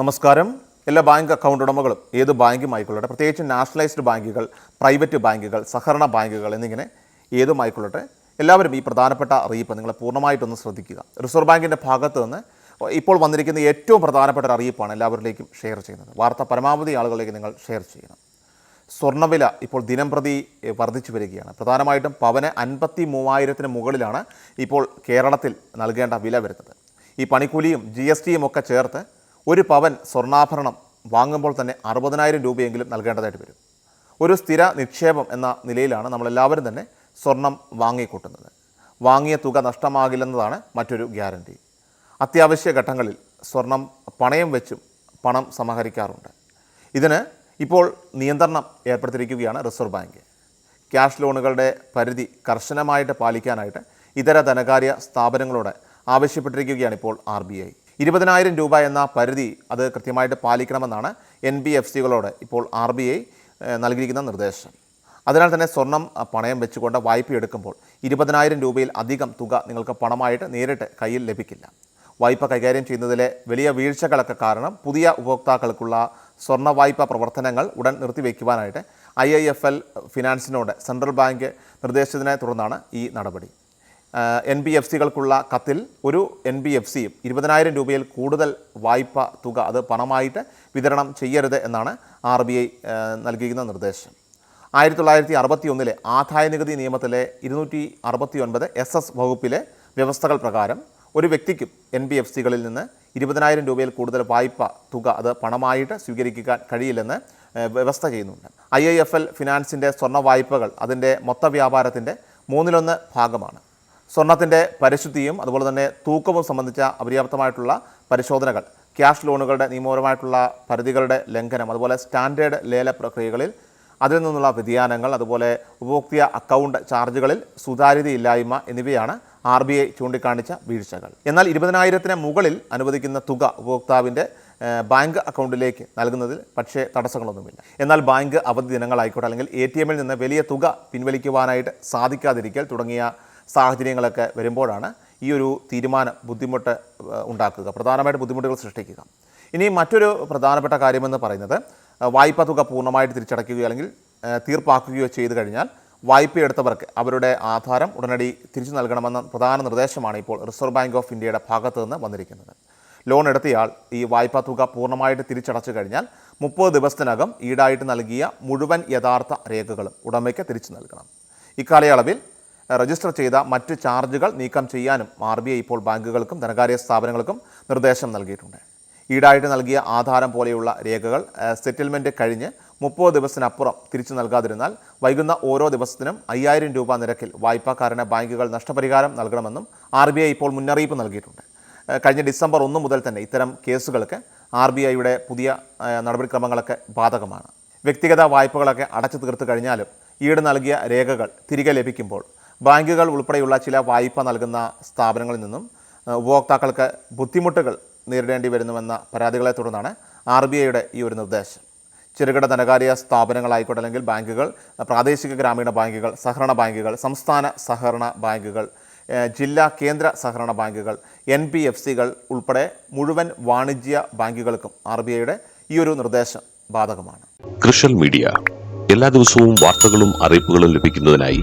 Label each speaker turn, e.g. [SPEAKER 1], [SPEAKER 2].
[SPEAKER 1] നമസ്കാരം. എല്ലാ bank account ഉടമകളും ഏത് ബാങ്കും ആയിക്കൊള്ളട്ടെ പ്രത്യേകിച്ച് നാഷണലൈസ്ഡ് ബാങ്കുകൾ പ്രൈവറ്റ് ബാങ്കുകൾ സഹകരണ ബാങ്കുകൾ എന്നിങ്ങനെ ഏതും ആയിക്കൊള്ളട്ടെ എല്ലാവരും ഈ പ്രധാനപ്പെട്ട അറിയിപ്പ് നിങ്ങൾ പൂർണമായിട്ടൊന്ന് ശ്രദ്ധിക്കുക. റിസർവ് ബാങ്കിന്റെ ഭാഗത്ത് നിന്ന് ഇപ്പോൾ വന്നിരിക്കുന്ന ഏറ്റവും പ്രധാനപ്പെട്ട ഒരു അറിയിപ്പാണ് എല്ലാവരിലേക്കും ഷെയർ ചെയ്യുന്നത്. വാർത്ത പരമാവധി ആളുകളിലേക്ക് നിങ്ങൾ ഷെയർ ചെയ്യണം. സ്വർണവില ഇപ്പോൾ ദിനം പ്രതി വർദ്ധിച്ചു വരികയാണ്. പ്രധാനമായിട്ടും പവന് അൻപത്തി മൂവായിരത്തിന് മുകളിലാണ് ഇപ്പോൾ കേരളത്തിൽ നൽകേണ്ട വില വരുന്നത്. ഈ പണിക്കൂലിയും ജി എസ് ടിയും ഒക്കെ ചേർത്ത് ഒരു പവൻ സ്വർണാഭരണം വാങ്ങുമ്പോൾ തന്നെ അറുപതിനായിരം രൂപയെങ്കിലും നൽകേണ്ടതായിട്ട് വരും. ഒരു സ്ഥിര നിക്ഷേപം എന്ന നിലയിലാണ് നമ്മളെല്ലാവരും തന്നെ സ്വർണം വാങ്ങിക്കൂട്ടുന്നത്. വാങ്ങിയ തുക നഷ്ടമാകില്ലെന്നതാണ് മറ്റൊരു ഗ്യാരണ്ടി. അത്യാവശ്യ ഘട്ടങ്ങളിൽ സ്വർണം പണയം വെച്ചും പണം സമാഹരിക്കാറുണ്ട്. ഇതിന് ഇപ്പോൾ നിയന്ത്രണം ഏർപ്പെടുത്തിയിരിക്കുകയാണ് റിസർവ് ബാങ്ക്. ക്യാഷ് ലോണുകളുടെ പരിധി കർശനമായിട്ട് പാലിക്കാനായിട്ട് ഇതര ധനകാര്യ സ്ഥാപനങ്ങളോട് ആവശ്യപ്പെട്ടിരിക്കുകയാണ് ഇപ്പോൾ ആർ ഇരുപതിനായിരം രൂപ എന്ന പരിധി അത് കൃത്യമായിട്ട് പാലിക്കണമെന്നാണ് എൻ ബി എഫ് സികളോട് ഇപ്പോൾ ആർ ബി ഐ നൽകിയിരിക്കുന്ന നിർദ്ദേശം. അതിനാൽ തന്നെ സ്വർണം പണയം വെച്ചുകൊണ്ട് വായ്പ എടുക്കുമ്പോൾ ഇരുപതിനായിരം രൂപയിൽ അധികം തുക നിങ്ങൾക്ക് പണമായിട്ട് നേരിട്ട് കയ്യിൽ ലഭിക്കില്ല. വായ്പ കൈകാര്യം ചെയ്യുന്നതിലെ വലിയ വീഴ്ചകളൊക്കെ കാരണം പുതിയ ഉപഭോക്താക്കൾക്കുള്ള സ്വർണ വായ്പ പ്രവർത്തനങ്ങൾ ഉടൻ നിർത്തിവെക്കുവാനായിട്ട് ഐ ഐ എഫ് എൽ ഫിനാൻസിനോട് സെൻട്രൽ ബാങ്ക് നിർദ്ദേശിച്ചതിനെ തുടർന്നാണ് ഈ നടപടി. എൻ ബി എഫ് സികൾക്കുള്ള കത്തിൽ ഒരു എൻ ബി എഫ് സിയും ഇരുപതിനായിരം രൂപയിൽ കൂടുതൽ വായ്പ തുക അത് പണമായിട്ട് വിതരണം ചെയ്യരുത് എന്നാണ് ആർ ബി ഐ നൽകിയിരിക്കുന്ന നിർദ്ദേശം. ആയിരത്തി തൊള്ളായിരത്തി അറുപത്തി ഒന്നിലെ ആദായ നികുതി നിയമത്തിലെ ഇരുന്നൂറ്റി അറുപത്തി ഒൻപത് എസ് എസ് വകുപ്പിലെ വ്യവസ്ഥകൾ പ്രകാരം ഒരു വ്യക്തിക്കും എൻ ബി എഫ് സികളിൽ നിന്ന് ഇരുപതിനായിരം രൂപയിൽ കൂടുതൽ വായ്പ തുക അത് പണമായിട്ട് സ്വീകരിക്കാൻ കഴിയില്ലെന്ന് വ്യവസ്ഥ ചെയ്യുന്നുണ്ട്. ഐ ഐ എഫ് എൽ ഫിനാൻസിന്റെ സ്വർണ വായ്പകൾ അതിന്റെ മൊത്ത വ്യാപാരത്തിന്റെ മൂന്നിലൊന്ന് ഭാഗമാണ്. സ്വർണത്തിന്റെ പരിശുദ്ധിയും അതുപോലെ തന്നെ തൂക്കവും സംബന്ധിച്ച അപര്യാപ്തമായിട്ടുള്ള പരിശോധനകൾ ക്യാഷ് ലോണുകളുടെ നിയമപരമായിട്ടുള്ള പരിധികളുടെ ലംഘനം അതുപോലെ സ്റ്റാൻഡേർഡ് ലേല പ്രക്രിയകളിൽ അതിൽ നിന്നുള്ള വ്യതിയാനങ്ങൾ അതുപോലെ ഉപഭോക്തൃ അക്കൗണ്ട് ചാർജുകളിൽ സുതാര്യതയില്ലായ്മ എന്നിവയാണ് ആർ ബി ഐ ചൂണ്ടിക്കാണിച്ച വീഴ്ചകൾ. എന്നാൽ ഇരുപതിനായിരത്തിന് മുകളിൽ അനുവദിക്കുന്ന തുക ഉപഭോക്താവിന്റെ ബാങ്ക് അക്കൗണ്ടിലേക്ക് നൽകുന്നതിൽ പക്ഷേ തടസ്സങ്ങളൊന്നുമില്ല. എന്നാൽ ബാങ്ക് അവധി ദിനങ്ങളായിക്കോട്ടെ അല്ലെങ്കിൽ എ ടി എമ്മിൽ നിന്ന് വലിയ തുക പിൻവലിക്കുവാനായിട്ട് സാധിക്കാതിരിക്കൽ തുടങ്ങിയ സാഹചര്യങ്ങളൊക്കെ വരുമ്പോഴാണ് ഈ ഒരു തീരുമാനം ബുദ്ധിമുട്ട് ഉണ്ടാക്കുക. പ്രധാനമായിട്ട് ബുദ്ധിമുട്ടുകൾ സൃഷ്ടിക്കുക. ഇനി മറ്റൊരു പ്രധാനപ്പെട്ട കാര്യമെന്ന് പറയുന്നത് വായ്പ തുക പൂർണമായിട്ട് തിരിച്ചടയ്ക്കുകയോ അല്ലെങ്കിൽ തീർപ്പാക്കുകയോ ചെയ്തു കഴിഞ്ഞാൽ വായ്പ എടുത്തവർക്ക് അവരുടെ ആധാരം ഉടനടി തിരിച്ചു നൽകണമെന്ന പ്രധാന നിർദ്ദേശമാണ് ഇപ്പോൾ റിസർവ് ബാങ്ക് ഓഫ് ഇന്ത്യയുടെ ഭാഗത്തു നിന്ന് വന്നിരിക്കുന്നത്. ലോൺ എടുത്തയാൾ ഈ വായ്പാ തുക പൂർണമായിട്ട് തിരിച്ചടച്ചു കഴിഞ്ഞാൽ മുപ്പത് ദിവസത്തിനകം ഈടായിട്ട് നൽകിയ മുഴുവൻ യഥാർത്ഥ രേഖകളും ഉടമയ്ക്ക് തിരിച്ചു നൽകണം. ഇക്കാലയളവിൽ രജിസ്റ്റർ ചെയ്ത മറ്റ് ചാർജുകൾ നീക്കം ചെയ്യാനും ആർ ബി ഐ ഇപ്പോൾ ബാങ്കുകൾക്കും ധനകാര്യ സ്ഥാപനങ്ങൾക്കും നിർദ്ദേശം നൽകിയിട്ടുണ്ട്. ഈടായിട്ട് നൽകിയ ആധാരം പോലെയുള്ള രേഖകൾ സെറ്റിൽമെന്റ് കഴിഞ്ഞ് മുപ്പത് ദിവസത്തിനപ്പുറം തിരിച്ചു നൽകാതിരുന്നാൽ വൈകുന്ന ഓരോ ദിവസത്തിനും അയ്യായിരം രൂപ നിരക്കിൽ വായ്പക്കാരന് ബാങ്കുകൾ നഷ്ടപരിഹാരം നൽകണമെന്നും ആർ ബി ഐ ഇപ്പോൾ മുന്നറിയിപ്പ് നൽകിയിട്ടുണ്ട്. കഴിഞ്ഞ ഡിസംബർ ഒന്ന് മുതൽ തന്നെ ഇത്തരം കേസുകൾക്ക് ആർ ബി ഐയുടെ പുതിയ നടപടിക്രമങ്ങളൊക്കെ ബാധകമാണ്. വ്യക്തിഗത വായ്പകളൊക്കെ അടച്ചു തീർത്തു കഴിഞ്ഞാലും ഈട് നൽകിയ രേഖകൾ തിരികെ ലഭിക്കുമ്പോൾ ബാങ്കുകൾ ഉൾപ്പെടെയുള്ള ചില വായ്പ നൽകുന്ന സ്ഥാപനങ്ങളിൽ നിന്നും ഉപഭോക്താക്കൾക്ക് ബുദ്ധിമുട്ടുകൾ നേരിടേണ്ടി വരുന്നുവെന്ന പരാതികളെ തുടർന്നാണ് ആർ ബി ഐയുടെ ഈ ഒരു നിർദ്ദേശം. ചെറുകിട ധനകാര്യ സ്ഥാപനങ്ങളായിക്കോട്ടെ അല്ലെങ്കിൽ ബാങ്കുകൾ പ്രാദേശിക ഗ്രാമീണ ബാങ്കുകൾ സഹകരണ ബാങ്കുകൾ സംസ്ഥാന സഹകരണ ബാങ്കുകൾ ജില്ലാ കേന്ദ്ര സഹകരണ ബാങ്കുകൾ എൻ പി എഫ് സികൾ ഉൾപ്പെടെ മുഴുവൻ വാണിജ്യ ബാങ്കുകൾക്കും ആർ ബി ഐയുടെ ഈ ഒരു നിർദ്ദേശം ബാധകമാണ്.
[SPEAKER 2] കൃഷൽ മീഡിയ. എല്ലാ ദിവസവും വാർത്തകളും അറിയിപ്പുകളും ലഭിക്കുന്നതിനായി